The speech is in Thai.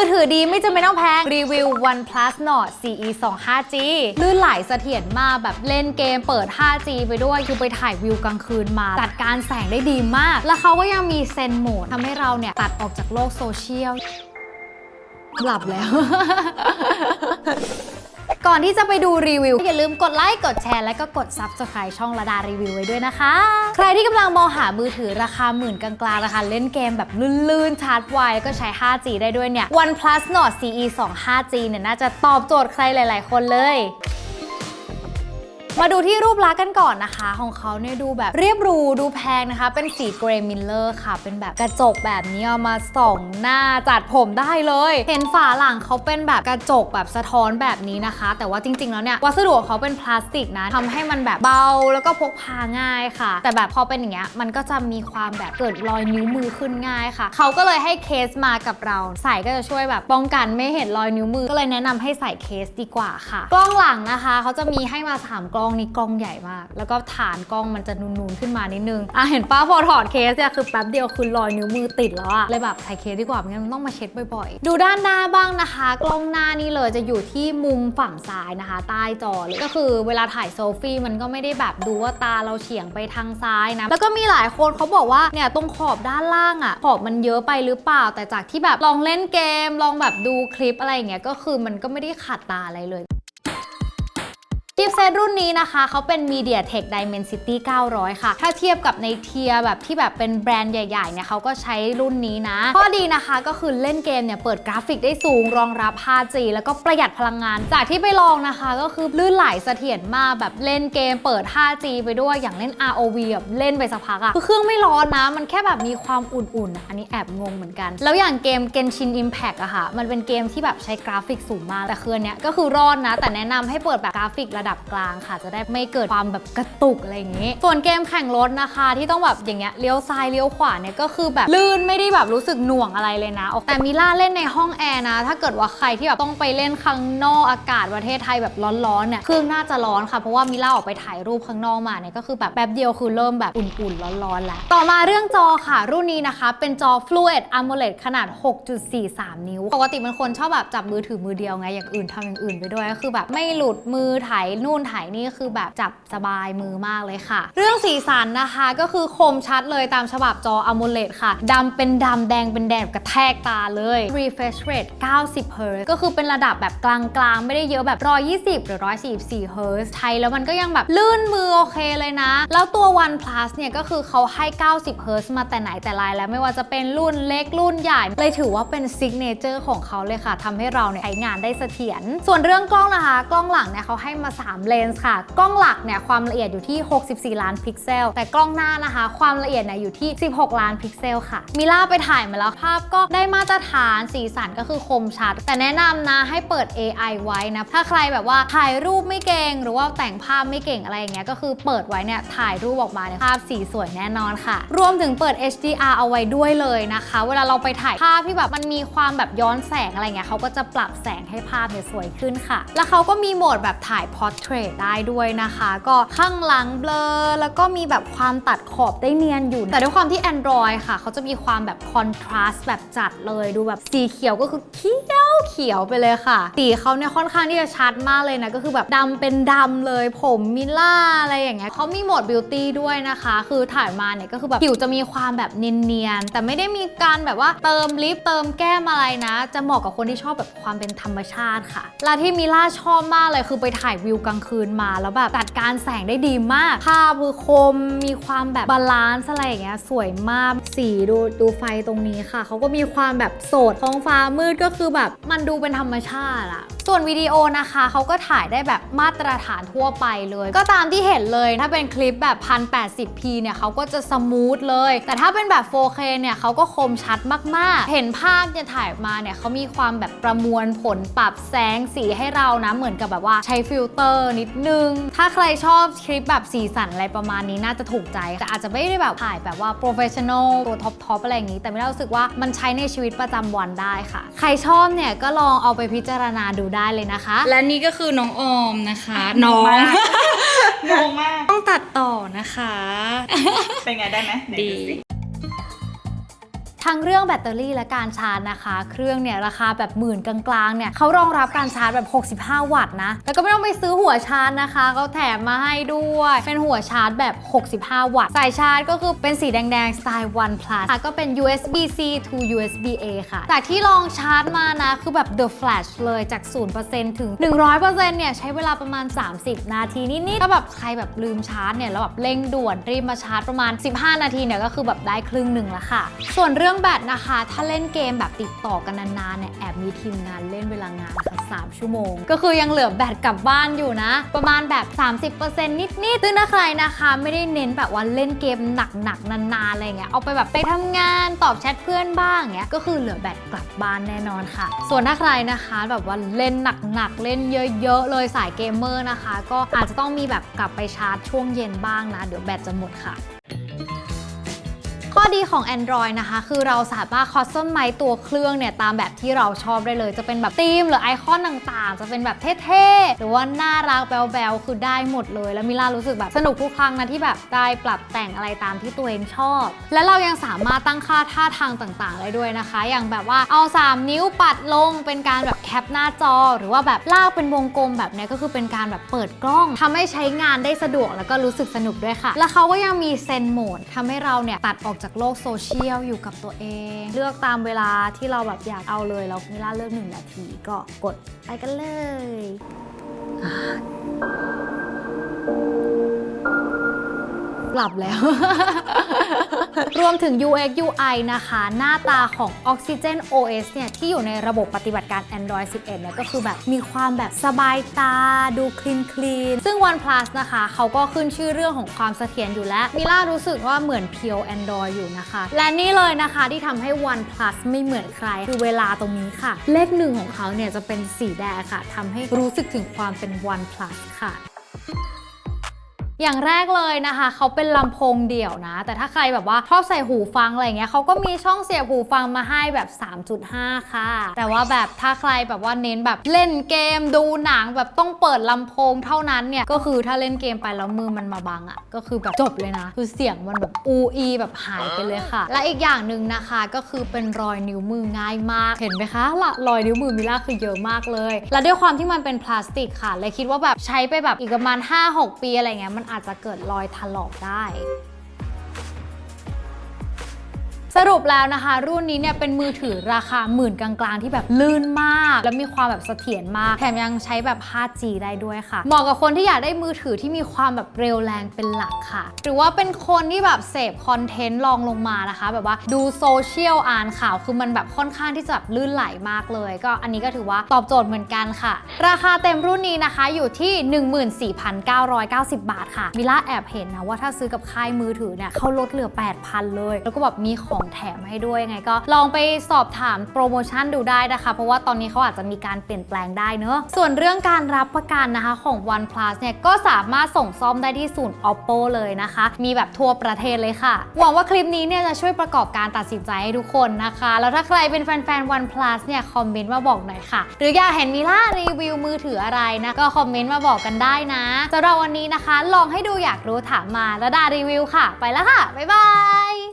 มือถือดีไม่จำเป็นต้องแพง รีวิว OnePlus Nord CE 2 5G ลื่นไหลเสถียรมากแบบเล่นเกมเปิด 5G ไปด้วยคือไปถ่ายวิวกลางคืนมา จัดการแสงได้ดีมาก แล้วเขาก็ยังมีเซนโหมดทำให้เราเนี่ย ตัดออกจากโลกโซเชียล หลับแล้ว ก่อนที่จะไปดูรีวิว อย่าลืมกดไลค์กดแชร์และก็กด Subscribe ช่องระดารีวิวไว้ด้วยนะคะ ใครที่กำลังมองหามือถือราคาหมื่นกลางๆนะคะเล่นเกมแบบลื่นๆชาร์จไวแล้วก็ใช้ 5G ได้ด้วยเนี่ย OnePlus Nord CE 2 5G เนี่ยน่าจะตอบโจทย์ใครหลาย ๆ คนเลย มาดูที่รูปลักษณ์กันก่อนนะคะ ของเขาเนี่ยดูแบบเรียบรูดูแพงนะคะ เป็นสีเกรย์มิลเลอร์ค่ะ เป็นแบบกระจกแบบนี้เอามาส่องหน้าจัดผมได้เลย เห็นฝาหลังเขาเป็นแบบกระจกแบบสะท้อนแบบนี้นะคะ แต่ว่าจริง ๆ แล้วเนี่ยวัสดุของเขาเป็นพลาสติกนะทำให้มันแบบเบาแล้วก็พกพาง่ายค่ะ แต่แบบพอเป็นอย่างเงี้ยมันก็จะมีความแบบเกิดรอยนิ้วมือขึ้นง่ายค่ะ เขาก็เลยให้เคสมากับเราใส่ก็จะช่วยแบบป้องกันไม่เห็นรอยนิ้วมือก็เลยแนะนำให้ใส่เคสดีกว่าค่ะ กล้องหลังนะคะเขาจะมีให้มาสามกล้ององนี่กล้องใหญ่มาก แล้วก็ฐานกล้องมันจะนูนๆขึ้นมานิดนึง อะเห็นป้าพอถอดเคสเนี่ยคือแป๊บเดียวคือรอยนิ้วมือติดแล้วอะเลยแบบใส่เคสดีกว่าไม่งั้นมันต้องมาเช็ดบ่อยๆ ดูด้านหน้าบ้างนะคะ กล้องหน้านี่เลยจะอยู่ที่มุมฝั่งซ้ายนะคะ ใต้จอเลยก็คือเวลาถ่ายโซฟี่มันก็ไม่ได้แบบดูว่าตาเราเฉียงไปทางซ้ายนะ แล้วก็มีหลายคนเขาบอกว่าเนี่ยตรงขอบด้านล่างอะขอบมันเยอะไปหรือเปล่า แต่จากที่แบบลองเล่นเกม ลองแบบดูคลิปอะไรอย่างเงี้ยก็คือมันก็ไม่ได้ขัดตาอะไรเลย ชิปเซตรุ่นนี้นะคะเขาเป็น MediaTek Dimensity 900 ค่ะ ถ้าเทียบกับในเทียร์แบบที่แบบเป็นแบรนด์ใหญ่ๆเนี่ยเขาก็ใช้รุ่นนี้นะข้อดีนะคะก็คือเล่นเกมเนี่ยเปิดกราฟิกได้สูงรองรับ 5G แล้วก็ประหยัดพลังงาน จากที่ไปลองนะคะก็คือลื่นไหลเสถียรมากแบบเล่นเกมเปิด 5G ไปด้วยอย่างเล่น ROV แบบเล่นไปสักพักอะคือเครื่องไม่ร้อนนะ มันแค่แบบมีความอุ่นๆอะอันนี้แอบงงเหมือนกัน แล้วอย่างเกม Genshin Impact อะค่ะ มันเป็นเกมที่แบบใช้กราฟิกสูงมากแต่คืออนเนี้ยก็คือรอดนะ แต่แนะนำให้เปิดแบบกราฟิกระดับกลางค่ะ จะได้ไม่เกิดความแบบกระตุกอะไรอย่างงี้ ส่วนเกมแข่งรถนะคะ ที่ต้องแบบอย่างเงี้ยเลี้ยวซ้ายเลี้ยวขวาเนี่ยก็คือแบบลื่นไม่ได้แบบรู้สึกหน่วงอะไรเลยนะ แต่มิล่าเล่นในห้องแอร์นะ ถ้าเกิดว่าใครที่แบบต้องไปเล่นข้างนอกอากาศประเทศไทยแบบร้อนๆเนี่ยเครื่องน่าจะร้อนค่ะเพราะว่ามิล่าออกไปถ่ายรูปข้างนอกมาเนี่ยก็คือแบบแป๊บเดียวคือเริ่มแบบอุ่นๆร้อนๆแล้วต่อมาเรื่องจอค่ะรุ่นนี้นะคะเป็นจอ Fluid AMOLED ขนาด 6.43 นิ้ว ปกติเป็นคนชอบแบบจับมือถือมือเดียวไงอย่างอื่นทำอย่างอื่นไปด้วยก็คือแบบไม่หลุดมือถ่ายนู่นถ่ายนี่คือแบบจับสบายมือมากเลยค่ะ เรื่องสีสันนะคะก็คือคมชัดเลยตามฉบับจอ AMOLED ค่ะดำเป็นดำแดงเป็นแดงกระแทกตาเลย refresh rate 90 Hz ก็คือเป็นระดับแบบกลางๆ ไม่ได้เยอะแบบ 120 หรือ 144 Hz ใช้แล้วมันก็ยังแบบลื่นมือโอเคเลยนะ แล้วตัว OnePlus เนี่ยก็คือเขาให้ 90 Hz มาแต่ไหนแต่ไรแล้วไม่ว่าจะเป็นรุ่นเล็กรุ่นใหญ่ เลยถือว่าเป็นซิกเนเจอร์ของเขาเลยค่ะทำให้เราเนี่ยใช้งานได้เสถียรส่วนเรื่องกล้องนะคะ กล้องหลังเนี่ยเขาให้มา3 เลนส์ค่ะ กล้องหลักเนี่ยความละเอียดอยู่ที่ 64 ล้านพิกเซล แต่กล้องหน้านะคะ ความละเอียดเนี่ยอยู่ที่ 16 ล้านพิกเซลค่ะ มิล่าไปถ่ายมาแล้วภาพก็ได้มาตรฐานสีสันก็คือคมชัด แต่แนะนำนะให้เปิด AI ไว้นะ ถ้าใครแบบว่าถ่ายรูปไม่เก่ง หรือว่าแต่งภาพไม่เก่งอะไรอย่างเงี้ยก็คือเปิดไว้เนี่ยถ่ายรูปออกมาเนี่ยภาพสีสวยแน่นอนค่ะ รวมถึงเปิด HDR เอาไว้ด้วยเลยนะคะ เวลาเราไปถ่ายภาพที่แบบมันมีความแบบย้อนแสงอะไรเงี้ยเขาก็จะปรับแสงให้ภาพเนี่ยสวยขึ้นค่ะ แล้วเขาก็มีโหมดแบบถ่ายพอ Portrait ได้ด้วยนะคะ ก็ข้างหลังเบลอ แล้วก็มีแบบความตัดขอบได้เนียนอยู่ แต่ด้วยความที่ Android ค่ะ เขาจะมีความแบบ contrast แบบจัดเลยดูแบบสีเขียวก็คือเขียวเขียวไปเลยค่ะสีเขาเนี่ยค่อนข้างที่จะชัดมากเลยนะ ก็คือแบบดำเป็นดำเลย ผมมิล่าอะไรอย่างเงี้ยเขามีโหมด beauty ด้วยนะคะ คือถ่ายมาเนี่ยก็คือแบบผิวจะมีความแบบเนียนๆแต่ไม่ได้มีการแบบว่าเติมลิปเติมแก้มอะไรนะ จะเหมาะกับคนที่ชอบแบบความเป็นธรรมชาติค่ะและที่มิล่าชอบมากเลยคือไปถ่ายวิวกลางคืนมาแล้วแบบจัดการแสงได้ดีมาก ภาพคือคมมีความแบบบาลานซ์อะไรอย่างเงี้ยสวยมากสีดูดูไฟตรงนี้ค่ะ เขาก็มีความแบบโสดท้องฟ้ามืดก็คือแบบมันดูเป็นธรรมชาติอะส่วนวิดีโอนะคะเขาก็ถ่ายได้แบบมาตรฐานทั่วไปเลย ก็ตามที่เห็นเลยถ้าเป็นคลิปแบบ 1080p เนี่ยเขาก็จะสมูทเลย แต่ถ้าเป็นแบบ 4K เนี่ยเขาก็คมชัดมาก ๆ เห็นภาพเนี่ยถ่ายมาเนี่ยเขามีความแบบประมวลผลปรับแสงสีให้เรานะเหมือนกับแบบว่าใช้ฟิลเตอร์นิดนึง ถ้าใครชอบคลิปแบบสีสันอะไรประมาณนี้น่าจะถูกใจแต่อาจจะไม่ได้แบบถ่ายแบบว่า professional ตัวท็อปทอปอะไรอย่างนี้ แต่ไม่ได้รู้สึกว่ามันใช้ในชีวิตประจำวันได้ค่ะ ใครชอบเนี่ยก็ลองเอาไปพิจารณาดูได้เลยนะคะ และนี่ก็คือน้องออมนะคะน้องงงมาก ต้องตัดต่อนะคะ เป็นไงได้ไหมไหนดีสิ ทั้งเรื่องแบตเตอรี่และการชาร์จนะคะ เครื่องเนี่ยราคาแบบหมื่นกลางๆเนี่ยเขารองรับการชาร์จแบบ 65 วัตต์นะ แล้วก็ไม่ต้องไปซื้อหัวชาร์จนะคะเขาแถมมาให้ด้วย เป็นหัวชาร์จแบบ 65 วัตต์ สายชาร์จก็คือเป็นสีแดงๆสไตล์ One Plus ค่ะก็เป็น USB-C to USB-A ค่ะ จากที่ลองชาร์จมานะคือแบบ The Flash เลยจาก 0%ถึง 100%เนี่ยใช้เวลาประมาณ 30 นาทีนิดๆถ้าแบบใครแบบลืมชาร์จเนี่ยแล้วแบบเร่งด่วนรีบมาชาร์จประมาณ 15 นาทีเนี่ยก็คือแบบได้ครึ่งหนึ่งแล้วค่ะ ส่วนเรื่องแบตนะคะ ถ้าเล่นเกมแบบติดต่อกันนานๆเนี่ยแอบมีทีมงานเล่นเวลางานค่ะ3ชั่วโมง ก็คือยังเหลือแบตกลับบ้านอยู่นะ ประมาณแบบ 30%นิดๆซึ่งถ้าใครนะคะ ไม่ได้เน้นแบบว่าเล่นเกมหนักๆนานๆอะไรเงี้ยเอาไปแบบไปทำงานตอบแชทเพื่อนบ้างเงี้ยก็คือเหลือแบตกลับบ้านแน่นอนค่ะ ส่วนถ้าใครนะคะแบบว่าเล่นหนักๆเล่นเยอะๆเลยสายเกมเมอร์นะคะ ก็อาจจะต้องมีแบบกลับไปชาร์จช่วงเย็นบ้างนะ เดี๋ยวแบตจะหมดค่ะ ดีของ Android นะคะ คือเราสามารถคอสตอมไมตัวเครื่องเนี่ย ตามแบบที่เราชอบได้เลย จะเป็นแบบธีมหรือไอคอนต่างๆ จะเป็นแบบเท่ๆ หรือว่าน่ารักแบลๆคือได้หมดเลย แล้วมิล่ารู้สึกแบบสนุกทุกครั้งนะที่แบบได้ปรับแต่งอะไรตามที่ตัวเองชอบ และเรายังสามารถตั้งค่าท่าทางต่างๆได้ด้วยนะคะ อย่างแบบว่าเอา 3 นิ้วปัดลงเป็นการแบบแคปหน้าจอ หรือว่าแบบลากเป็นวงกลมแบบนี้ก็คือเป็นการแบบเปิดกล้องทำให้ใช้งานได้สะดวกแล้วก็รู้สึกสนุกด้วยค่ะ แล้วเขาก็ยังมีเซนโหมดทำให้เราเนี่ยตัดออกจากโลกโซเชียลอยู่กับตัวเอง เลือกตามเวลาที่เราแบบอยากเอาเลยแล้วมิล่าเลือกหนึ่งนาทีก็กดไปกันเลย หลับแล้ว รวมถึง UX UI นะคะ หน้าตาของ Oxygen OS เนี่ยที่อยู่ในระบบปฏิบัติการ Android 11เนี่ยก็คือแบบมีความแบบสบายตาดูคลีนคลีนซึ่ง OnePlus นะคะเขาก็ขึ้นชื่อเรื่องของความเสถียรอยู่แล้วมิล่ารู้สึกว่าเหมือนเพียว Android อยู่นะคะ และนี่เลยนะคะที่ทำให้ OnePlus ไม่เหมือนใคร คือเวลาตรงนี้ค่ะ เลขหนึ่งของเขาเนี่ยจะเป็นสีแดงค่ะทำให้รู้สึกถึงความเป็น OnePlus ค่ะ อย่างแรกเลยนะคะเขาเป็นลำโพงเดี่ยวนะ แต่ถ้าใครแบบว่าชอบใส่หูฟังอะไรเงี้ยเขาก็มีช่องเสียบหูฟังมาให้แบบ 3.5 ค่ะ แต่ว่าแบบถ้าใครแบบว่าเน้นแบบเล่นเกมดูหนังแบบต้องเปิดลำโพงเท่านั้นเนี่ย ก็คือถ้าเล่นเกมไปแล้วมือมันมาบังอะ่ะ ก็คือแบบจบเลยนะ คือเสียงมันแบบอูอีแบบหายไปเลยค่ะ และอีกอย่างหนึ่งนะคะก็คือเป็นรอยนิ้วมือง่ายมากเห็นไหมคะละรอยนิ้วมือมิล่าคือเยอะมากเลย และด้วยความที่มันเป็นพลาสติกค่ะเลยคิดว่าแบบใช้ไปแบบอีกประมาณ5-6 ปีอะไรเงี้ยมันอาจจะเกิดรอยถลอกได้ สรุปแล้วนะคะ รุ่นนี้เนี่ยเป็นมือถือราคาหมื่นกลางๆ ที่แบบลื่นมาก แล้วมีความแบบเสถียรมาก แถมยังใช้แบบ 5G ได้ด้วยค่ะ เหมาะกับคนที่อยากได้มือถือที่มีความแบบเร็วแรงเป็นหลักค่ะ หรือว่าเป็นคนที่แบบเสพคอนเทนต์ลองลงมานะคะ แบบว่าดูโซเชียลอ่านข่าวคือมันแบบค่อนข้างที่จะแบบลื่นไหลมากเลย ก็อันนี้ก็ถือว่าตอบโจทย์เหมือนกันค่ะ ราคาเต็มรุ่นนี้นะคะอยู่ที่ 14,990 บาทค่ะมิล่าแอบเห็นนะว่าถ้าซื้อกับค่ายมือถือเนี่ยเขาลดเหลือ 8,000 เลย แล้วก็แบบมีของแถมให้ด้วยยังไงก็ลองไปสอบถามโปรโมชั่นดูได้นะคะ เพราะว่าตอนนี้เขาอาจจะมีการเปลี่ยนแปลงได้เนอะส่วนเรื่องการรับประกันนะคะของ OnePlus เนี่ยก็สามารถส่งซ่อมได้ที่ศูนย์ Oppo เลยนะคะ มีแบบทั่วประเทศเลยค่ะ หวังว่าคลิปนี้เนี่ยจะช่วยประกอบการตัดสินใจให้ทุกคนนะคะ แล้วถ้าใครเป็นแฟนๆ OnePlus เนี่ยคอมเมนต์มาบอกหน่อยค่ะ หรืออยากเห็นมิล่ารีวิวมือถืออะไรนะก็คอมเมนต์มาบอกกันได้นะสำหรับวันนี้นะคะ ลองให้ดูอยากรู้ถามมาแล้วดารีวิวค่ะ ไปแล้วค่ะ บ๊ายบาย